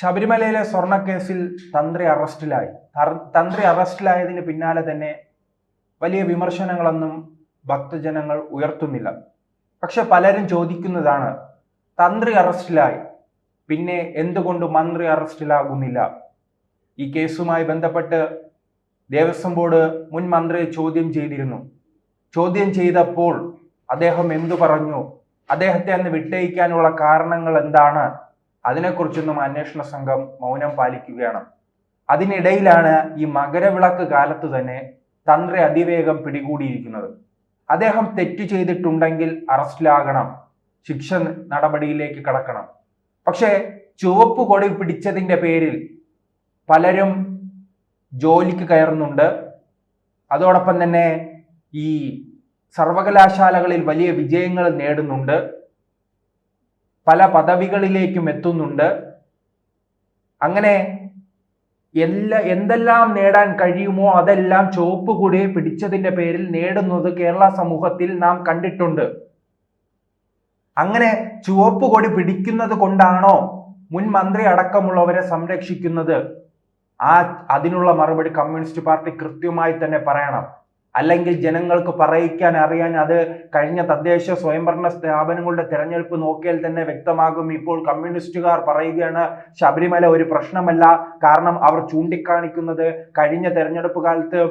ശബരിമലയിലെ സ്വർണക്കേസിൽ തന്ത്രി അറസ്റ്റിലായി. തന്ത്രി അറസ്റ്റിലായതിന് പിന്നാലെ തന്നെ വലിയ വിമർശനങ്ങളൊന്നും ഭക്തജനങ്ങൾ ഉയർത്തുന്നില്ല. പക്ഷെ പലരും ചോദിക്കുന്നതാണ് തന്ത്രി അറസ്റ്റിലായി. പിന്നെ എന്തുകൊണ്ട് മന്ത്രി അറസ്റ്റിലാകുന്നില്ല? ഈ കേസുമായി ബന്ധപ്പെട്ട് ദേവസ്വം ബോർഡ് മുൻ മന്ത്രിയെ ചോദ്യം ചെയ്തിരുന്നു. ചോദ്യം ചെയ്തപ്പോൾ അദ്ദേഹം എന്തു പറഞ്ഞു? അദ്ദേഹത്തെ അന്ന് വിട്ടയക്കാനുള്ള കാരണങ്ങൾ എന്താണ്? അതിനെക്കുറിച്ചൊന്നും അന്വേഷണ സംഘം മൗനം പാലിക്കുകയാണ്. അതിനിടയിലാണ് ഈ മകരവിളക്ക് കാലത്ത് തന്നെ തന്ത്രി അതിവേഗം പിടികൂടിയിരിക്കുന്നത്. അദ്ദേഹം തെറ്റ് ചെയ്തിട്ടുണ്ടെങ്കിൽ അറസ്റ്റിലാകണം. ശിക്ഷ നടപടിയിലേക്ക് കടക്കണം. പക്ഷേ ചുവപ്പ് കൊടി പിടിച്ചതിന്റെ പേരിൽ പലരും ജോലിക്ക് കയറുന്നുണ്ട്. അതോടൊപ്പം തന്നെ ഈ സർവകലാശാലകളിൽ വലിയ വിജയങ്ങൾ നേടുന്നുണ്ട്. പല പദവികളിലേക്കും എത്തുന്നുണ്ട്. അങ്ങനെ എല്ലാ എന്തെല്ലാം നേടാൻ കഴിയുമോ അതെല്ലാം ചുവപ്പ് കൂടെ പിടിച്ചതിന്റെ പേരിൽ നേടുന്നത് കേരള സമൂഹത്തിൽ നാം കണ്ടിട്ടുണ്ട്. അങ്ങനെ ചുവപ്പ് കൊടി പിടിക്കുന്നത് കൊണ്ടാണോ മുൻ മന്ത്രി അടക്കമുള്ളവരെ സംരക്ഷിക്കുന്നത്? ആ അതിനുള്ള മറുപടി കമ്മ്യൂണിസ്റ്റ് പാർട്ടി കൃത്യമായി തന്നെ പറയണം. അല്ലെങ്കിൽ ജനങ്ങൾക്ക് പറയിക്കാൻ അറിയാൻ അത് കഴിഞ്ഞ തദ്ദേശ സ്വയംഭരണ സ്ഥാപനങ്ങളുടെ തിരഞ്ഞെടുപ്പ് നോക്കിയാൽ തന്നെ വ്യക്തമാകും. ഇപ്പോൾ കമ്മ്യൂണിസ്റ്റുകാർ പറയുകയാണ് ശബരിമല ഒരു പ്രശ്നമല്ല. കാരണം അവർ ചൂണ്ടിക്കാണിക്കുന്നത് കഴിഞ്ഞ തെരഞ്ഞെടുപ്പ് കാലത്ത്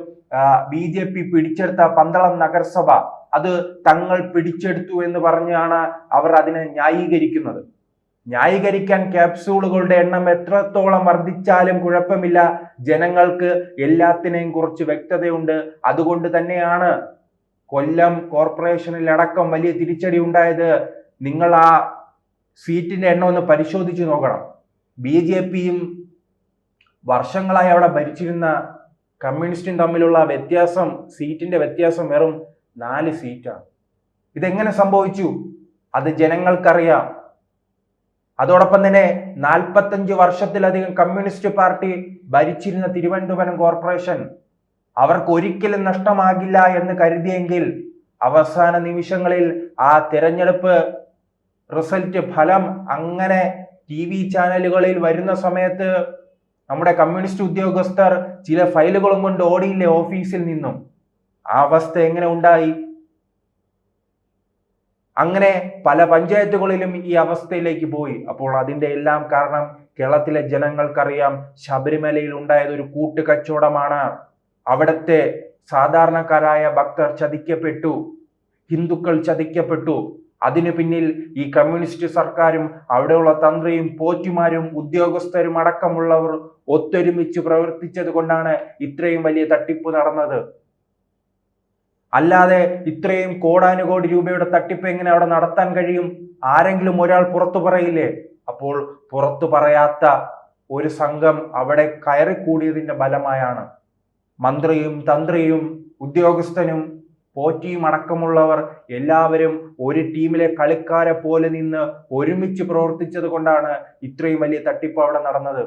ബി ജെ പി പിടിച്ചെടുത്ത പന്തളം നഗരസഭ അത് തങ്ങൾ പിടിച്ചെടുത്തു എന്ന് പറഞ്ഞാണ് അവർ അതിനെ ന്യായീകരിക്കുന്നത്. ന്യായീകരിക്കാൻ ക്യാപ്സൂളുകളുടെ എണ്ണം എത്രത്തോളം വർദ്ധിച്ചാലും കുഴപ്പമില്ല. ജനങ്ങൾക്ക് എല്ലാത്തിനെയും കുറിച്ച് വ്യക്തതയുണ്ട്. അതുകൊണ്ട് തന്നെയാണ് കൊല്ലം കോർപ്പറേഷനിൽ അടക്കം വലിയ തിരിച്ചടി ഉണ്ടായത്. നിങ്ങൾ ആ സീറ്റിന്റെ എണ്ണം ഒന്ന് പരിശോധിച്ചു നോക്കണം. ബി ജെ പിയും വർഷങ്ങളായി അവിടെ ഭരിച്ചിരുന്ന കമ്മ്യൂണിസ്റ്റും തമ്മിലുള്ള വ്യത്യാസം സീറ്റിന്റെ വ്യത്യാസം വെറും നാല് സീറ്റാണ് ഇതെങ്ങനെ സംഭവിച്ചു? അത് ജനങ്ങൾക്കറിയാം. അതോടൊപ്പം തന്നെ നാൽപ്പത്തഞ്ച് വർഷത്തിലധികം കമ്മ്യൂണിസ്റ്റ് പാർട്ടി ഭരിച്ചിരുന്ന തിരുവനന്തപുരം കോർപ്പറേഷൻ അവർക്ക് ഒരിക്കലും നഷ്ടമാകില്ല എന്ന് കരുതിയെങ്കിൽ അവസാന നിമിഷങ്ങളിൽ ആ തിരഞ്ഞെടുപ്പ് റിസൾട്ട് ഫലം അങ്ങനെ ടി വി ചാനലുകളിൽ വരുന്ന സമയത്ത് നമ്മുടെ കമ്മ്യൂണിസ്റ്റ് ഉദ്യോഗസ്ഥർ ചില ഫയലുകളും കൊണ്ട് ഓടിയില്ലേ ഓഫീസിൽ നിന്നും? ആ അവസ്ഥ എങ്ങനെ ഉണ്ടായി? അങ്ങനെ പല പഞ്ചായത്തുകളിലും ഈ അവസ്ഥയിലേക്ക് പോയി. അപ്പോൾ അതിന്റെ എല്ലാം കാരണം കേരളത്തിലെ ജനങ്ങൾക്കറിയാം ശബരിമലയിൽ ഉണ്ടായത് ഒരു കൂട്ടുകച്ചവടമാണ്. അവിടുത്തെ സാധാരണക്കാരായ ഭക്തർ ചതിക്കപ്പെട്ടു. ഹിന്ദുക്കൾ ചതിക്കപ്പെട്ടു. അതിനു പിന്നിൽ ഈ കമ്മ്യൂണിസ്റ്റ് സർക്കാരും അവിടെയുള്ള തന്ത്രിയും പോറ്റിമാരും ഉദ്യോഗസ്ഥരും അടക്കമുള്ളവർ ഒത്തൊരുമിച്ച് പ്രവർത്തിച്ചത് കൊണ്ടാണ് ഇത്രയും വലിയ തട്ടിപ്പ് നടന്നത്. അല്ലാതെ ഇത്രയും കോടാനുകോടി രൂപയുടെ തട്ടിപ്പ് എങ്ങനെ അവിടെ നടത്താൻ കഴിയും? ആരെങ്കിലും ഒരാൾ പുറത്തു പറയില്ലേ? അപ്പോൾ പുറത്തു പറയാത്ത ഒരു സംഘം അവിടെ കയറിക്കൂടിയതിന്റെ ഫലമായാണ്. മന്ത്രിയും തന്ത്രിയും ഉദ്യോഗസ്ഥനും പോറ്റിയും അടക്കമുള്ളവർ എല്ലാവരും ഒരു ടീമിലെ കളിക്കാരെ പോലെ നിന്ന് ഒരുമിച്ച് പ്രവർത്തിച്ചത് കൊണ്ടാണ് ഇത്രയും വലിയ തട്ടിപ്പ് അവിടെ നടന്നത്.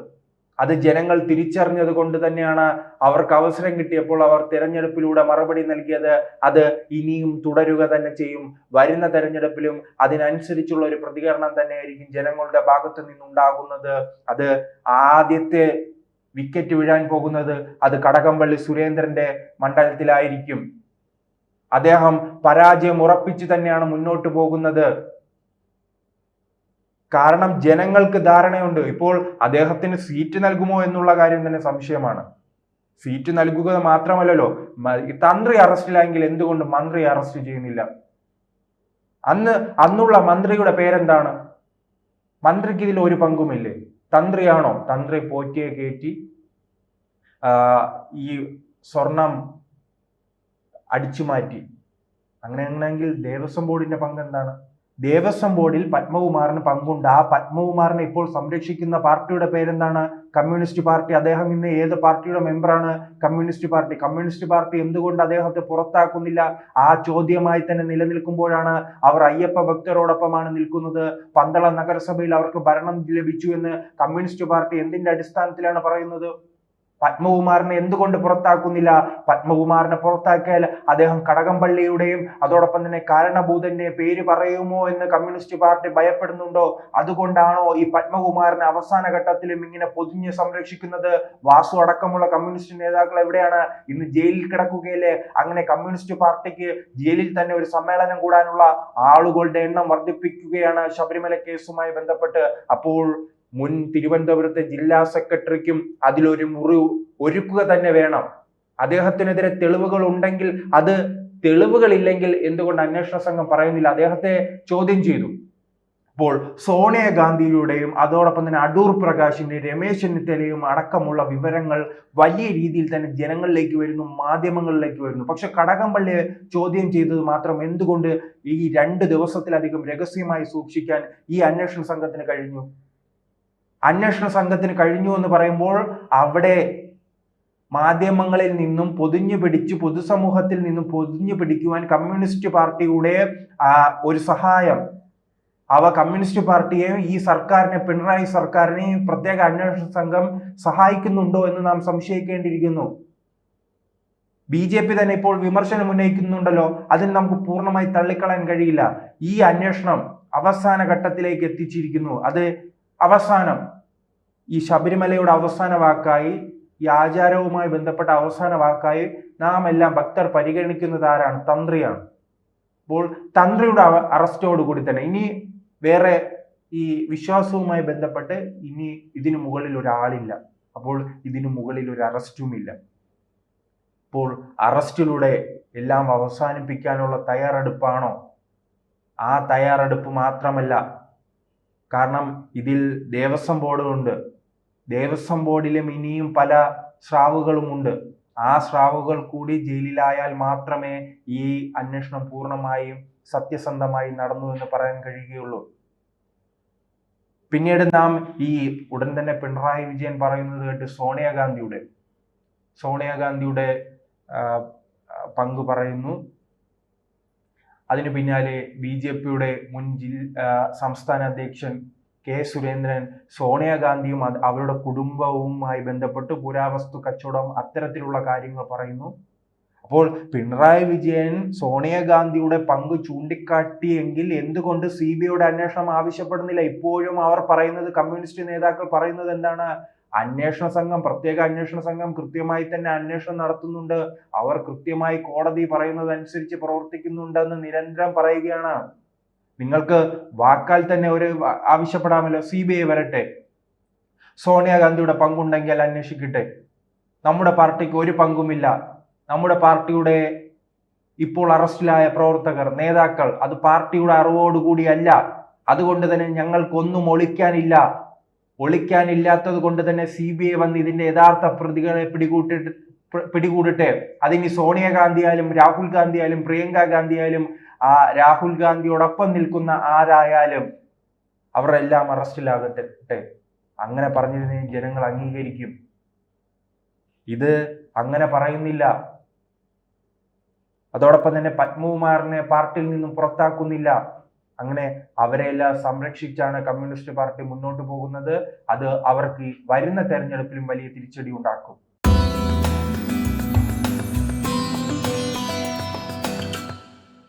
അത് ജനങ്ങൾ തിരിച്ചറിഞ്ഞത് കൊണ്ട് തന്നെയാണ് അവർക്ക് അവസരം കിട്ടിയപ്പോൾ അവർ തിരഞ്ഞെടുപ്പിലൂടെ മറുപടി നൽകിയത്. അത് ഇനിയും തുടരുക തന്നെ ചെയ്യും. വരുന്ന തെരഞ്ഞെടുപ്പിലും അതിനനുസരിച്ചുള്ള ഒരു പ്രതികരണം തന്നെയായിരിക്കും ജനങ്ങളുടെ ഭാഗത്ത് നിന്നുണ്ടാകുന്നത്. അത് ആദ്യത്തെ വിക്കറ്റ് വീഴാൻ പോകുന്നത് അത് കടകംപള്ളി സുരേന്ദ്രന്റെ മണ്ഡലത്തിലായിരിക്കും. അദ്ദേഹം പരാജയം ഉറപ്പിച്ചു തന്നെയാണ് മുന്നോട്ട് പോകുന്നത്. കാരണം ജനങ്ങൾക്ക് ധാരണയുണ്ട്. ഇപ്പോൾ അദ്ദേഹത്തിന് സീറ്റ് നൽകുമോ എന്നുള്ള കാര്യം തന്നെ സംശയമാണ്. സീറ്റ് നൽകുക മാത്രമല്ലല്ലോ തന്ത്രി അറസ്റ്റിലായെങ്കിൽ എന്തുകൊണ്ട് മന്ത്രി അറസ്റ്റ് ചെയ്യുന്നില്ല? അന്ന് അന്നുള്ള മന്ത്രിയുടെ പേരെന്താണ്? മന്ത്രിക്ക് ഇതിൽ ഒരു പങ്കുമില്ലേ? തന്ത്രിയാണോ? തന്ത്രി പോറ്റിയെ കയറ്റി ഈ സ്വർണം അടിച്ചു മാറ്റി അങ്ങനെ അങ്ങനെയാണെങ്കിൽ ദേവസ്വം ബോർഡിന്റെ പങ്ക് എന്താണ് ദേവസ്വം ബോർഡിൽ പത്മകുമാറിന് പങ്കുണ്ട്. ആ പത്മകുമാറിനെ ഇപ്പോൾ സംരക്ഷിക്കുന്ന പാർട്ടിയുടെ പേരെന്താണ്? Communist party. അദ്ദേഹം ഇന്ന് ഏത് പാർട്ടിയുടെ മെമ്പറാണ്? Communist party. കമ്മ്യൂണിസ്റ്റ് പാർട്ടി എന്തുകൊണ്ട് അദ്ദേഹത്തെ പുറത്താക്കുന്നില്ല? ആ ചോദ്യമായി തന്നെ നിലനിൽക്കുമ്പോഴാണ് അവർ അയ്യപ്പ ഭക്തരോടൊപ്പമാണ് നിൽക്കുന്നത്. പന്തള നഗരസഭയിൽ അവർക്ക് ഭരണം ലഭിച്ചു എന്ന് കമ്മ്യൂണിസ്റ്റ് പാർട്ടി എന്തിന്റെ അടിസ്ഥാനത്തിലാണ് പറയുന്നത്? പത്മകുമാറിനെ എന്തുകൊണ്ട് പുറത്താക്കുന്നില്ല? പത്മകുമാറിനെ പുറത്താക്കിയാൽ അദ്ദേഹം കടകംപള്ളിയുടെയും അതോടൊപ്പം തന്നെ കാരണഭൂതന്റെ പേര് പറയുമോ എന്ന് കമ്മ്യൂണിസ്റ്റ് പാർട്ടി ഭയപ്പെടുന്നുണ്ടോ? അതുകൊണ്ടാണോ ഈ പത്മകുമാറിനെ അവസാന ഘട്ടത്തിലും ഇങ്ങനെ പൊതിഞ്ഞ് സംരക്ഷിക്കുന്നത്? വാസു അടക്കമുള്ള കമ്മ്യൂണിസ്റ്റ് നേതാക്കൾ എവിടെയാണ്? ഇന്ന് ജയിലിൽ കിടക്കുകയല്ലേ? അങ്ങനെ കമ്മ്യൂണിസ്റ്റ് പാർട്ടിക്ക് ജയിലിൽ തന്നെ ഒരു സമ്മേളനം കൂടാനുള്ള ആളുകളുടെ എണ്ണം വർദ്ധിപ്പിക്കുകയാണ് ശബരിമല കേസുമായി ബന്ധപ്പെട്ട്. അപ്പോൾ മുൻ തിരുവനന്തപുരത്തെ ജില്ലാ സെക്രട്ടറിക്കും അതിലൊരു മുറി ഒരുക്കുക തന്നെ വേണം. അദ്ദേഹത്തിനെതിരെ തെളിവുകൾ ഉണ്ടെങ്കിൽ അത് തെളിവുകളില്ലെങ്കിൽ എന്തുകൊണ്ട് അന്വേഷണ സംഘം പറയുന്നില്ല? അദ്ദേഹത്തെ ചോദ്യം ചെയ്തു. അപ്പോൾ സോണിയാഗാന്ധിയുടെയും അതോടൊപ്പം തന്നെ അടൂർ പ്രകാശിന്റെയും രമേശ് ചെന്നിത്തലയും അടക്കമുള്ള വിവരങ്ങൾ വലിയ രീതിയിൽ തന്നെ ജനങ്ങളിലേക്ക് വരുന്നു മാധ്യമങ്ങളിലേക്ക് വരുന്നു. പക്ഷെ കടകംപള്ളിയെ ചോദ്യം ചെയ്തത് മാത്രം എന്തുകൊണ്ട് ഈ രണ്ട് ദിവസത്തിലധികം രഹസ്യമായി സൂക്ഷിക്കാൻ ഈ അന്വേഷണ സംഘത്തിന് കഴിഞ്ഞു? അന്വേഷണ സംഘത്തിന് കഴിഞ്ഞു എന്ന് പറയുമ്പോൾ അവിടെ മാധ്യമങ്ങളിൽ നിന്നും പൊതിഞ്ഞു പിടിച്ച് പൊതുസമൂഹത്തിൽ നിന്നും പൊതിഞ്ഞു പിടിക്കുവാൻ കമ്മ്യൂണിസ്റ്റ് പാർട്ടിയുടെ ഒരു സഹായം. അവ കമ്മ്യൂണിസ്റ്റ് പാർട്ടിയെയും ഈ സർക്കാരിനെ പിണറായി സർക്കാരിനെയും പ്രത്യേക അന്വേഷണ സംഘം സഹായിക്കുന്നുണ്ടോ എന്ന് നാം സംശയിക്കേണ്ടിയിരിക്കുന്നു. ബി ജെ പി തന്നെ ഇപ്പോൾ വിമർശനം ഉന്നയിക്കുന്നുണ്ടല്ലോ. അതിന് നമുക്ക് പൂർണമായി തള്ളിക്കളയാൻ കഴിയില്ല. ഈ അന്വേഷണം അവസാന ഘട്ടത്തിലേക്ക് എത്തിച്ചിരിക്കുന്നു. അത് അവസാനം ഈ ശബരിമലയുടെ അവസാന വാക്കായി ഈ ആചാരവുമായി ബന്ധപ്പെട്ട അവസാന വാക്കായി നാം എല്ലാം ഭക്തർ പരിഗണിക്കുന്നത് ആരാണ്? തന്ത്രിയാണ്. അപ്പോൾ തന്ത്രിയുടെ അറസ്റ്റോട് കൂടി തന്നെ. ഇനി വേറെ ഈ വിശ്വാസവുമായി ബന്ധപ്പെട്ട് ഇനി ഇതിനു മുകളിൽ ഒരാളില്ല. അപ്പോൾ ഇതിനു മുകളിൽ ഒരു അറസ്റ്റും ഇല്ല അപ്പോൾ അറസ്റ്റിലൂടെ എല്ലാം അവസാനിപ്പിക്കാനുള്ള തയ്യാറെടുപ്പാണോ? ആ തയ്യാറെടുപ്പ് മാത്രമല്ല കാരണം ഇതിൽ ദേവസ്വം ബോർഡുണ്ട് ദേവസ്വം ബോർഡിലും ഇനിയും പല സ്രാവുകളുമുണ്ട് ആ സ്രാവുകൾ കൂടി ജയിലിലായാൽ മാത്രമേ ഈ അന്വേഷണം പൂർണമായും സത്യസന്ധമായി നടന്നു എന്ന് പറയാൻ കഴിയുകയുള്ളൂ. പിന്നീട് നാം ഈ ഉടൻ തന്നെ പിണറായി വിജയൻ പറയുന്നത് കേട്ട് സോണിയാഗാന്ധിയുടെ സോണിയാഗാന്ധിയുടെ പങ്ക് പറയുന്നു. അതിനു പിന്നാലെ ബി ജെ പിയുടെ മുൻ സംസ്ഥാന അധ്യക്ഷൻ കെ സുരേന്ദ്രൻ സോണിയാഗാന്ധിയും അവരുടെ കുടുംബവുമായി ബന്ധപ്പെട്ട് പുരാവസ്തു കച്ചവടം അത്തരത്തിലുള്ള കാര്യങ്ങൾ പറയുന്നു. അപ്പോൾ പിണറായി വിജയൻ സോണിയാഗാന്ധിയുടെ പങ്ക് ചൂണ്ടിക്കാട്ടിയെങ്കിൽ എന്തുകൊണ്ട് സി ബി ഐയുടെ അന്വേഷണം ആവശ്യപ്പെടുന്നില്ല? ഇപ്പോഴും അവർ പറയുന്നത് കമ്മ്യൂണിസ്റ്റ് നേതാക്കൾ പറയുന്നത് എന്താണ്? അന്വേഷണ സംഘം പ്രത്യേക അന്വേഷണ സംഘം കൃത്യമായി തന്നെ അന്വേഷണം നടത്തുന്നുണ്ട്. അവർ കൃത്യമായി കോടതി പറയുന്നത് അനുസരിച്ച് പ്രവർത്തിക്കുന്നുണ്ടെന്ന് നിരന്തരം പറയുകയാണ്. നിങ്ങൾക്ക് വാക്കാൽ തന്നെ ഒരു ആവശ്യപ്പെടാമല്ലോ. സി ബി ഐ വരട്ടെ. സോണിയാഗാന്ധിയുടെ പങ്കുണ്ടെങ്കിൽ അന്വേഷിക്കട്ടെ. നമ്മുടെ പാർട്ടിക്ക് ഒരു പങ്കുമില്ല. നമ്മുടെ പാർട്ടിയുടെ ഇപ്പോൾ അറസ്റ്റിലായ പ്രവർത്തകർ നേതാക്കൾ അത് പാർട്ടിയുടെ അറിവോടുകൂടിയല്ല അതുകൊണ്ട് തന്നെ ഞങ്ങൾക്കൊന്നും ഒളിക്കാനില്ല. ഒളിക്കാനില്ലാത്തത് കൊണ്ട് തന്നെ സി ബി ഐ വന്ന് ഇതിന്റെ യഥാർത്ഥ പ്രതികളെ പിടികൂട്ടിട്ട് പിടികൂടട്ടെ. അതിനി സോണിയാഗാന്ധി ആയാലും രാഹുൽ ഗാന്ധി ആയാലും പ്രിയങ്ക ഗാന്ധി ആയാലും ആ രാഹുൽ ഗാന്ധിയോടൊപ്പം നിൽക്കുന്ന ആരായാലും അവരെല്ലാം അറസ്റ്റിലാകട്ടെ. അങ്ങനെ പറഞ്ഞതിനെ ജനങ്ങൾ അംഗീകരിക്കും. ഇത് അങ്ങനെ പറയുന്നില്ല. അതോടൊപ്പം തന്നെ പത്മകുമാറിനെ പാർട്ടിയിൽ നിന്നും പുറത്താക്കുന്നില്ല. അങ്ങനെ അവരെല്ലാം സംരക്ഷിച്ചാണ് കമ്മ്യൂണിസ്റ്റ് പാർട്ടി മുന്നോട്ട് പോകുന്നത്. അത് അവർക്ക് വരുന്ന തെരഞ്ഞെടുപ്പിലും വലിയ തിരിച്ചടി ഉണ്ടാക്കും.